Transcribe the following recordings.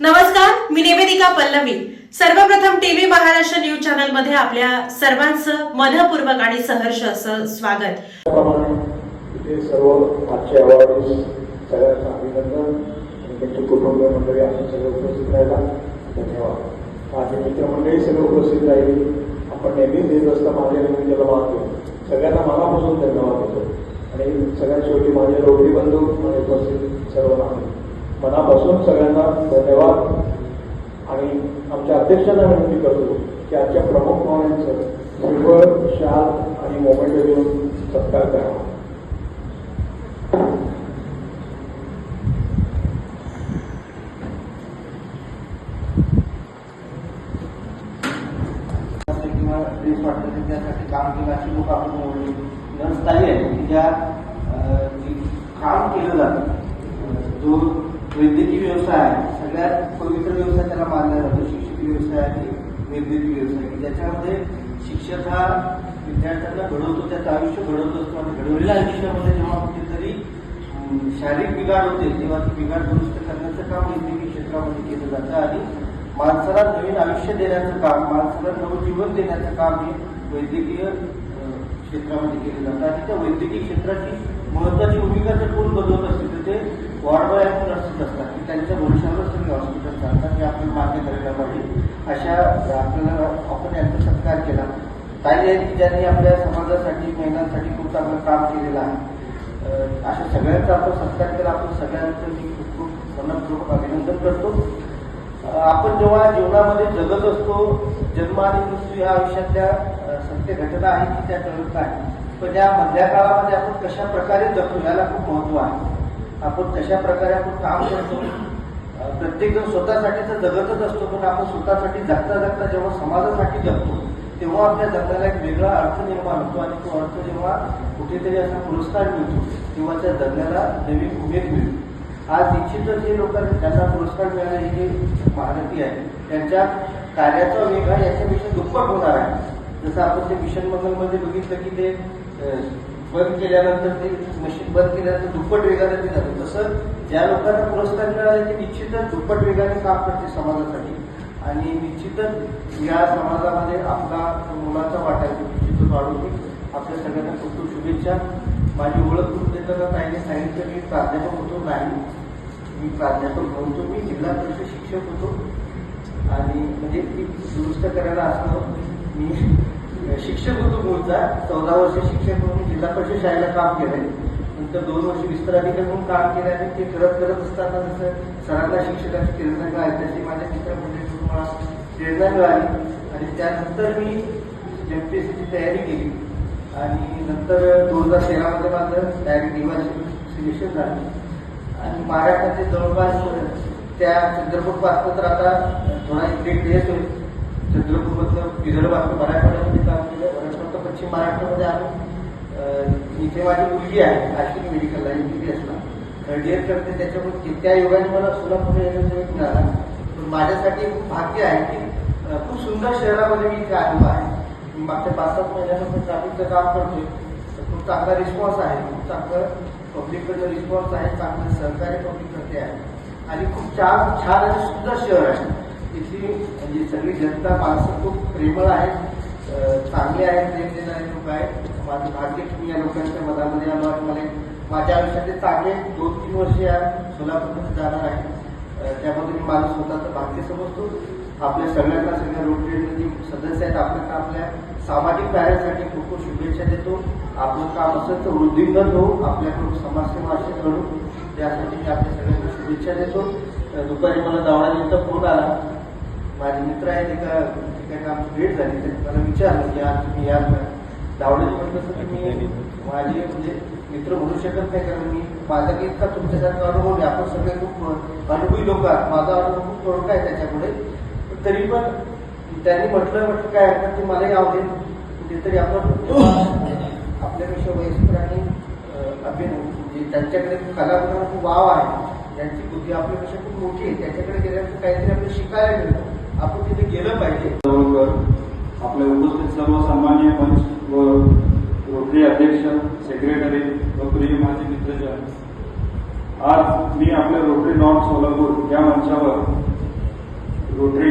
नमस्कार मी निवेदिका पल्लवी. सर्वप्रथम TV Maharashtra news चॅनलमध्ये आपल्या सर्वांचं मनपूर्वक आणि सहर्ष असं स्वागत. इथे सर्व आजच्या अवॉर्डीस सगळ्यांचं अभिनंदन आणि त्यांचे मंडळी आपण सगळे उपस्थित राहिला. धन्यवाद. माझे मित्रमंडळी सगळे उपस्थित राहिली. आपण नेहमीच येत असता माझ्या नेहमी वाहतो सगळ्यांना मनापासून धन्यवाद देतो. आणि सगळ्यात शेवटी माझे रोटरी बंधू आणि उपस्थित सर्व नागरिक मनापासून सगळ्यांना धन्यवाद. आणि आमच्या अध्यक्षांना विनंती करतो की आजच्या प्रमुख पाहुण्यांचं निव्वळ शाल आणि मोमेंट देऊन सत्कार करावा किंवा वाटतं त्यासाठी काम केलं अशी लोक आपण निवडली आहे की ज्या काम केलं जातं जो वैद्यकीय व्यवसाय आहे. सगळ्यात पवित्र व्यवसाय त्याला मानला जातो. शिक्षक व्यवसाय आणि वैद्यकीय व्यवसाय की ज्याच्यामध्ये शिक्षक हा विद्यार्थ्यांना घडवतो. त्याचं आयुष्य घडवत. असतो आणि घडवलेल्या आयुष्यामध्ये जेव्हा कुठेतरी शारीरिक बिघाड होते तेव्हा ती बिघाड दुरुस्त करण्याचं काम वैद्यकीय क्षेत्रामध्ये केलं जातं. आणि माणसाला नवीन आयुष्य देण्याचं काम माणसाला नवजीवन देण्याचं काम हे वैद्यकीय क्षेत्रामध्ये केलं जातं. आणि त्या वैद्यकीय क्षेत्राची महत्वाची भूमिका जर कोण बदलत असते तर ते वॉर्ड बॉय आणि असतात की त्यांच्या भविष्यावर तुम्ही हॉस्पिटल चालतात हे आपण मान्य करायला पाहिजे. अशा आपल्याला आपण यांचा सत्कार केला. ताई आहेत की ज्यांनी आपल्या समाजासाठी महिलांसाठी खूप चांगलं काम केलेलं आहे. अशा सगळ्यांचा आपण सत्कार केला. आपण सगळ्यांचं मी खूप खूप मनपूर्वक अभिनंदन करतो. आपण जेव्हा जीवनामध्ये जगत असतो जन्म आणि मृत्यू या आयुष्यातल्या सत्य घटना आहेत की त्या ठरवत नाही. पण या मधल्या काळामध्ये आपण कशा प्रकारे जगतो याला खूप महत्त्व आहे. आपण कशा प्रकारे आपण काम करतो? प्रत्येक जण स्वतःसाठी तर जगतच असतो पण आपण स्वतःसाठी जगता जगता जेव्हा समाजासाठी जगतो तेव्हा आपल्या जगण्याला एक वेगळा अर्थ निर्माण होतो आणि तो अर्थ जेव्हा कुठेतरी असा पुरस्कार मिळतो तेव्हा त्या जगण्याला नवीन उमेद मिळतो. आज निश्चितच जे लोक ज्यांना पुरस्कार मिळाले हे जे महारथी आहे त्यांच्या कार्याचा वेग हा याच्यापेक्षा दुप्पट होणार आहे. जसं आपण ते मिशन मंगलमध्ये बघितलं की ते बंद केल्यानंतर ते मशीन बंद केल्यानंतर दुप्पट वेगाने ते झालं. तसं ज्या लोकांना पुरस्कार मिळाले ते निश्चितच दुप्पट वेगाने काम करते समाजासाठी. आणि निश्चितच या समाजामध्ये आपला मुलाचा वाटा निश्चित वाढून आपल्या सगळ्यांना खूप खूप शुभेच्छा. माझी ओळख करून देताना ताईने सांगितलं मी प्राध्यापक होतो नाही. मी प्राध्यापक नव्हतो मी जिल्हा परिषद शिक्षक होतो. आणि म्हणजे ती दुरुस्त करायला असणं मी शिक्षक होतो मूळचा चौदा वर्ष शिक्षक म्हणून जिल्हा परिषद शाळेला काम केलंय. नंतर दोन वर्ष विस्तार अधिकारी म्हणून काम केलं आणि ते करत करत असताना जसं सरांना शिक्षकाची प्रेरणा मिळाली तशी माझ्या मित्रमंडळीकडून मला प्रेरणा मिळाली. आणि त्यानंतर मी एमपीएससीची तयारी केली. आणि नंतर दोन हजार तेरामध्ये माझं डायरेक्ट डिवायस सिलेक्शन झालं. आणि महाराष्ट्राचे जवळपास त्या चंद्रपूरपासून तर आता थोडा इकडे होईल. चंद्रपूरमधलं विदर्भातलं मराठवाड्यामध्ये काम केलं. मराठवाड्यात पश्चिम महाराष्ट्रामध्ये आलो. इथे माझी मुलगी आहे आश्विनी मेडिकलला एम बी बी एसला. थर्ड इयर करते त्याच्यामुळे ते- त्या योगाने मला सोलापूर येण्याचा वेळ मिळाला. पण माझ्यासाठी खूप भाग्य आहे की खूप सुंदर शहरामध्ये मी इथे आलेलो आहे. मागच्या पाच सात महिन्यापासून ट्रॅफिकचं काम करतोय. तर खूप चांगला रिस्पॉन्स आहे. खूप चांगलं पब्लिककडनं रिस्पॉन्स आहे. चांगलं सहकार्य पब्लिक करते आहे. आणि खूप छान छान आणि सुंदर शहर आहे. इथली म्हणजे सगळी जनता माणसं खूप प्रेमळ आहेत चांगले आहेत प्रेम देणारे लोक आहेत. माझं भाग्य मी या लोकांच्या मनामध्ये आलो आणि मला माझ्या आयुष्याचे चांगले दोन तीन वर्ष या सोलापूरमध्ये जाणार आहे. त्यामध्ये मी माझं स्वतःचं भाग्य समजतो. आपल्या सगळ्यांना सगळ्या रोटरीचे सदस्य आहेत. आपल्याला आपल्या सामाजिक कार्यासाठी खूप खूप शुभेच्छा देतो. आपलं काम असेल तर वृद्धिंगत होऊ आपल्याकडून समाजसेवा असे घडू. त्यासाठी मी आपल्या सगळ्यांना शुभेच्छा देतो. दुपारी मला दावडा फोन आला. माझे मित्र आहेत एका ठिकाणी आमची भेट झाली. तर मला विचारलं की आज तुम्ही या का दावडेजी म्हणलं तर तुम्ही माझे म्हणजे मित्र म्हणू शकत नाही कारण मी माझा काही इतका तुमच्यासारखा अनुभव नाही. आपण सगळे खूप अनुभवी लोक आहात. माझा अनुभव खूप थोडका आहे त्याच्यापुढे तरी पण त्यांनी म्हटलं म्हटलं काय हरकत ते मलाही आवडेल. कुठेतरी आपण आपल्यापेक्षा वयस्कर आणि अभिनव म्हणजे त्यांच्याकडे कलागुणांना खूप वाव आहे. त्यांची बुद्धी आपल्यापेक्षा खूप मोठी आहे. त्याच्याकडे गेल्यानंतर काहीतरी आपल्याला शिकायला मिळतं. आपण तिथे गेलं पाहिजे. जवळकर आपले उपस्थित सर्व सन्मान्य मंच व रोटरी अध्यक्ष सेक्रेटरी व प्रिय माझे मित्रजन. आज मी आपल्या रोटरी नॉर्थ सोलापूर या मंचावर रोटरी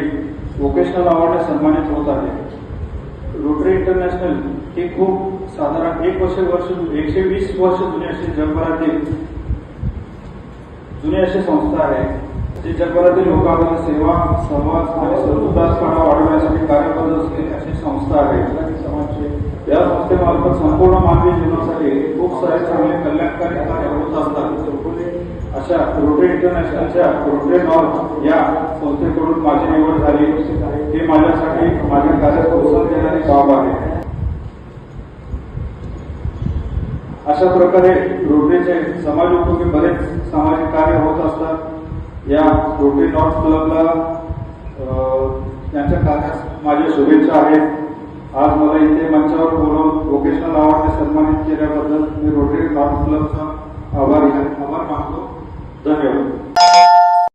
वोकेशनल अवॉर्डने सन्मानित होत आहे. रोटरी इंटरनॅशनल हे खूप साधारण एक वर्ष वर्ष एकशे वीस वर्ष जुने असे जगभरातील जुने अशी संस्था आहे. जी जगभरातील लोकांमध्ये सेवा संवाद आणि समजुदारपणा वाढवण्यासाठी कार्यरत असलेली अशी संस्था आहे. समाजचे या संस्थेमार्फत संपूर्ण मानवी जीवनासाठी खूप सारे चांगले कल्याणकारी कार्य होत असतात. अशा रोटरी इंटरनॅशनलच्या रोटरी नॉर्थ या संस्थेकडून माझी निवड झाली. हे माझ्यासाठी माझ्या कार्यात प्रोत्साहन देणारी बाब आहे. अशा प्रकारे रोटरीचे समाज उपयोगी बरेच सामाजिक कार्य होत असतात. या रोटरी नॉर्थ क्लबला त्यांच्या कार्यास माझ्या शुभेच्छा आहेत. आज मला इथे मंचावर बोलवून व्होकेशनल अवॉर्डने सन्मानित केल्याबद्दल मी रोटरी नॉर्थ क्लबचा आभारी आभार मानतो. धन्यवाद.